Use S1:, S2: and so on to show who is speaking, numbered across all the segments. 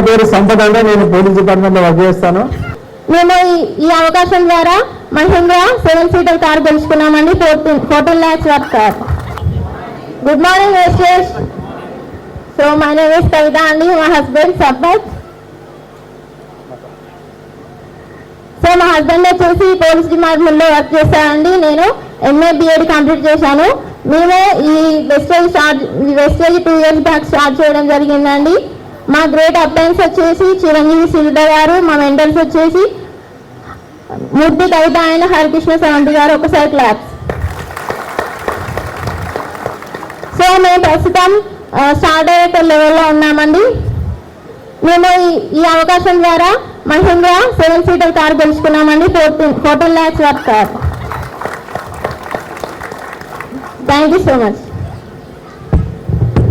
S1: పేరు సంపద నేను పోలీస్ డిపార్ట్మెంట్లో వర్క్ చేస్తాను.
S2: మేము ఈ- అవకాశం ద్వారా Mahindra seven seater car గెలుచుకున్నామండి fourteen fourteen lakhs worth car good morning Vestige so my name is Kavitha అండి మా హస్బెండ్ సబ్బత్ సో మా హస్బెండ్ వచ్చేసి పోలీస్ డిపార్ట్మెంట్లో వర్క్ చేస్తానండి. నేను ఎంఏ బిఎడ్ కంప్లీట్ చేశాను. మేము ఈ Vestige start Vestige two years back start చేయడం జరిగిందండి. మా గ్రేట్ అప్లయన్స్ వచ్చేసి చిరంజీవి సిల్డ గారు మా మెంటర్స్ వచ్చేసి మూర్తి కవిత ఆయన హరికృష్ణ సవంతి గారు ఒకసారి క్లాప్స్. సో మేము ప్రస్తుతం స్టార్ డైరెక్టర్ లెవెల్లో ఉన్నామండి. మేము ఈ- ఈ అవకాశం ద్వారా Mahindra seven seater car గెలుచుకున్నామండి. Fourteen fourteen lakhs worth car thank you so much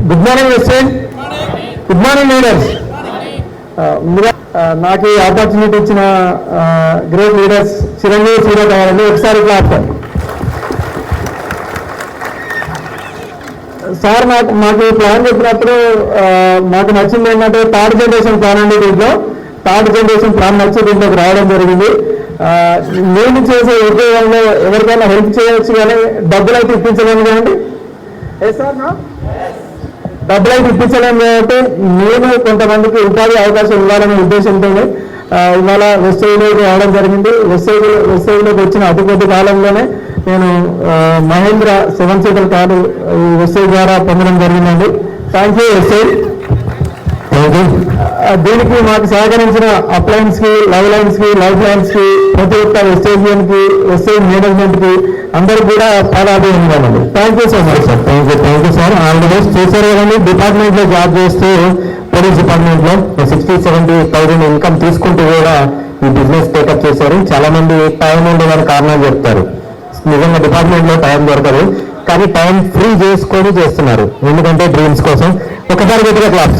S1: good morning good morning leaders ముందుగా uh, నాకు ఈ ఆపర్చునిటీ ఇచ్చిన uh, great leaders Chiranjeevi Surya గారండి ఒకసారి క్లాస్ సార్ నాకు మాకు ప్లాన్ చెప్పినప్పుడు uh, మాకు నచ్చింది ఏంటంటే థర్డ్ జనరేషన్ ప్లాన్ అండి దీంట్లో. థర్డ్ జనరేషన్ ప్లాన్ నచ్చి దీంట్లోకి రావడం జరిగింది. నేను చేసే ఉద్యోగంలో ఎవరికైనా హెల్ప్ చేయవచ్చు కానీ డబ్బులు అయితే ఇప్పించలేము కదండి? ఏ సార్ నా డబ్బులు అయితే ఇప్పించలేం కాబట్టి నేను కొంతమందికి ఉపాధి అవకాశం ఇవ్వాలనే ఉద్దేశంతోనే ఆ, ఇవాళ వెస్టేజ్లోకి రావడం జరిగింది. వెస్టేజ్ వెస్టేజ్లోకి వచ్చిన అతి కొద్ది కాలంలోనే నేను మహేంద్ర సెవెన్ సీటర్ కారు ఈ వెస్టేజ్ ద్వారా పొందడం జరిగిందండి. థ్యాంక్ యూ వెస్టేజ్ దీనికి మాకు సహకరించిన అప్లయన్స్కి లవ్ లైన్స్కి లైఫ్ లైన్స్కి ప్రతి ఒక్క వెస్టేజియన్కి వెస్టేజ్ మేనేజ్మెంట్కి అందరికి కూడా పాదాభివందనాలండి thank you so much sir thank you thank you sir all the best చేశారు కదండి డిపార్ట్మెంట్లో జాబ్ చేస్తూ పోలీస్ డిపార్ట్మెంట్లో సిక్స్టీ సెవెంటీ థౌసండ్ ఇన్కమ్ తీసుకుంటూ కూడా ఈ బిజినెస్ టేకప్ చేశారు. చాలా మంది టైం ఉండేదాని కారణాలు చెప్తారు. నిజంగా డిపార్ట్మెంట్లో టైం దొరకదు. కానీ టైం ఫ్రీ చేసుకొని చేస్తున్నారు. ఎందుకంటే డ్రీమ్స్ కోసం. ఒకసారి గట్టిగా క్లాస్